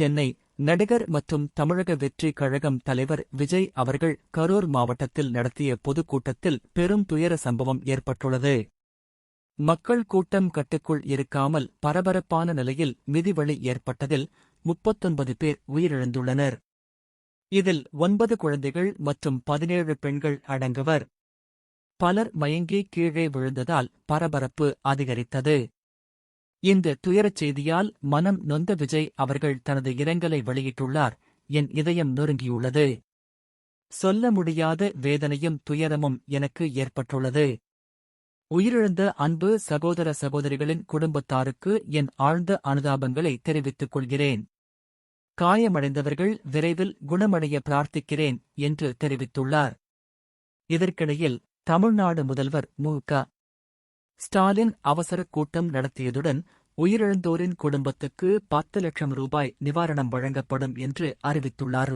சென்னை நடிகர் மற்றும் தமிழக வெற்றி கழகம் தலைவர் விஜய் அவர்கள் கரூர் மாவட்டத்தில் நடத்திய பொதுக்கூட்டத்தில் பெரும் துயர சம்பவம் ஏற்பட்டுள்ளது. மக்கள் கூட்டம் கட்டுக்குள் இருக்காமல் பரபரப்பான நிலையில் மிதிவழி ஏற்பட்டதில் முப்பத்தொன்பது பேர் உயிரிழந்துள்ளனர். இதில் ஒன்பது குழந்தைகள் மற்றும் பதினேழு பெண்கள் அடங்குவர். பலர் மயங்கி கீழே விழுந்ததால் பரபரப்பு அதிகரித்தது. இந்த துயரச் செய்தியால் மனம் நொந்த விஜய் அவர்கள் தனது இரங்கலை வெளியிட்டுள்ளார். என் இதயம் நொறுங்கியுள்ளது. சொல்ல முடியாத வேதனையும் துயரமும் எனக்கு ஏற்பட்டுள்ளது. உயிரிழந்த அன்பு சகோதர சகோதரிகளின் குடும்பத்தாருக்கு என் ஆழ்ந்த அனுதாபங்களை தெரிவித்துக் கொள்கிறேன். காயமடைந்தவர்கள் விரைவில் குணமடைய பிரார்த்திக்கிறேன் என்று தெரிவித்துள்ளார். இதற்கிடையில் தமிழ்நாடு முதல்வர் மு க ஸ்டாலின் அவசர கூட்டம் நடத்தியதுடன் உயிரிழந்தோரின் குடும்பத்துக்கு பத்து லட்சம் ரூபாய் நிவாரணம் வழங்கப்படும் என்று அறிவித்துள்ளார்.